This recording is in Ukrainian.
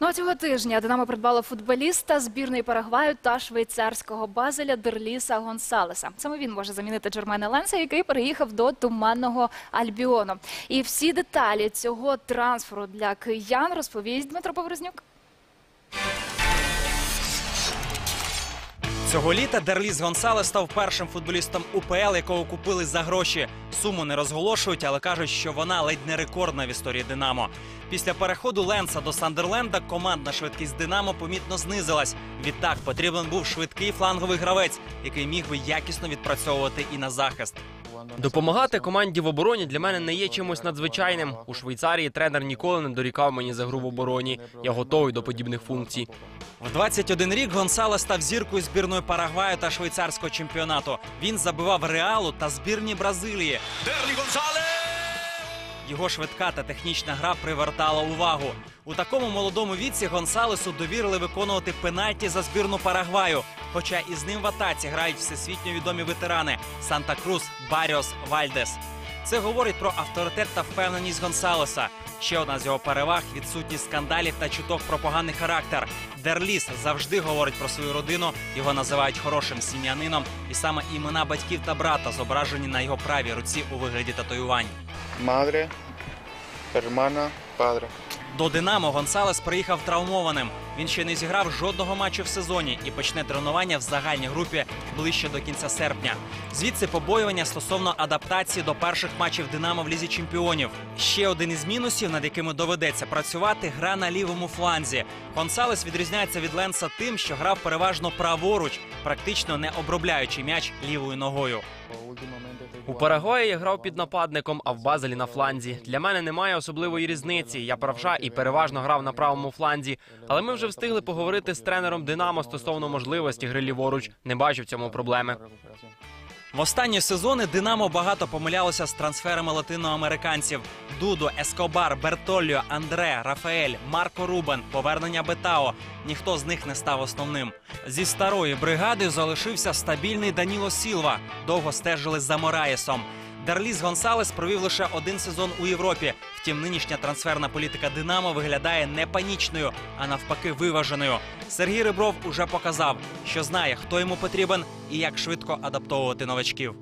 Ну а цього тижня Динамо придбало футболіста збірної Парагваю та швейцарського базеля Дерліса Гонсалеса. Саме він може замінити Джермена Ленса, який переїхав до туманного Альбіону. І всі деталі цього трансферу для киян розповість Дмитро Поворознюк. Цього літа Дерліс Гонсалес став першим футболістом УПЛ, якого купили за гроші. Суму не розголошують, але кажуть, що вона ледь не рекордна в історії Динамо. Після переходу Ленса до Сандерленда командна швидкість Динамо помітно знизилась. Відтак потрібен був швидкий фланговий гравець, який міг би якісно відпрацьовувати і на захист. Допомагати команді в обороні для мене не є чимось надзвичайним. У Швейцарії тренер ніколи не дорікав мені за гру в обороні. Я готовий до подібних функцій. В 21 рік Гонсалес став зіркою збірної Парагваю та швейцарського чемпіонату. Він забивав Реалу та збірні Бразилії. Його швидка та технічна гра привертала увагу. У такому молодому віці Гонсалесу довірили виконувати пенальті за збірну Парагваю. Хоча із ним в атаці грають всесвітньо відомі ветерани Санта Крус, Баріос, Вальдес. Це говорить про авторитет та впевненість Гонсалеса. Ще одна з його переваг відсутність скандалів та чуток про поганий характер. Дерліс завжди говорить про свою родину. Його називають хорошим сім'янином, і саме імена батьків та брата зображені на його правій руці у вигляді татуювань. madre, hermana, padre. До Динамо Гонсалес приїхав травмованим. Він ще не зіграв жодного матчу в сезоні і почне тренування в загальній групі ближче до кінця серпня. Звідси побоювання стосовно адаптації до перших матчів Динамо в лізі чемпіонів. Ще один із мінусів, над якими доведеться працювати, гра на лівому фланзі. Гонсалес відрізняється від Ленса тим, що грав переважно праворуч, практично не обробляючи м'яч лівою ногою. У Парагваї я грав під нападником, а в Базелі на фланзі. Для мене немає особливої різниці. Я правша і переважно грав на правому фланзі. Але ми вже встигли поговорити з тренером Динамо стосовно можливості гри ліворуч. Не бачу в цьому проблеми. В останні сезони Динамо багато помилялося з трансферами латиноамериканців: Дудо, Ескобар, Бертольо, Андре, Рафаель, Марко Рубен, повернення Бетао. Ніхто з них не став основним. Зі старої бригади залишився стабільний Даніло Сілва. Довго стежили за Мораєсом. Дарліс Гонсалес провів лише один сезон у Європі. Втім, нинішня трансферна політика Динамо виглядає не панічною, а навпаки, виваженою. Сергій Рибров уже показав, що знає, хто йому потрібен і як швидко адаптовувати новачків.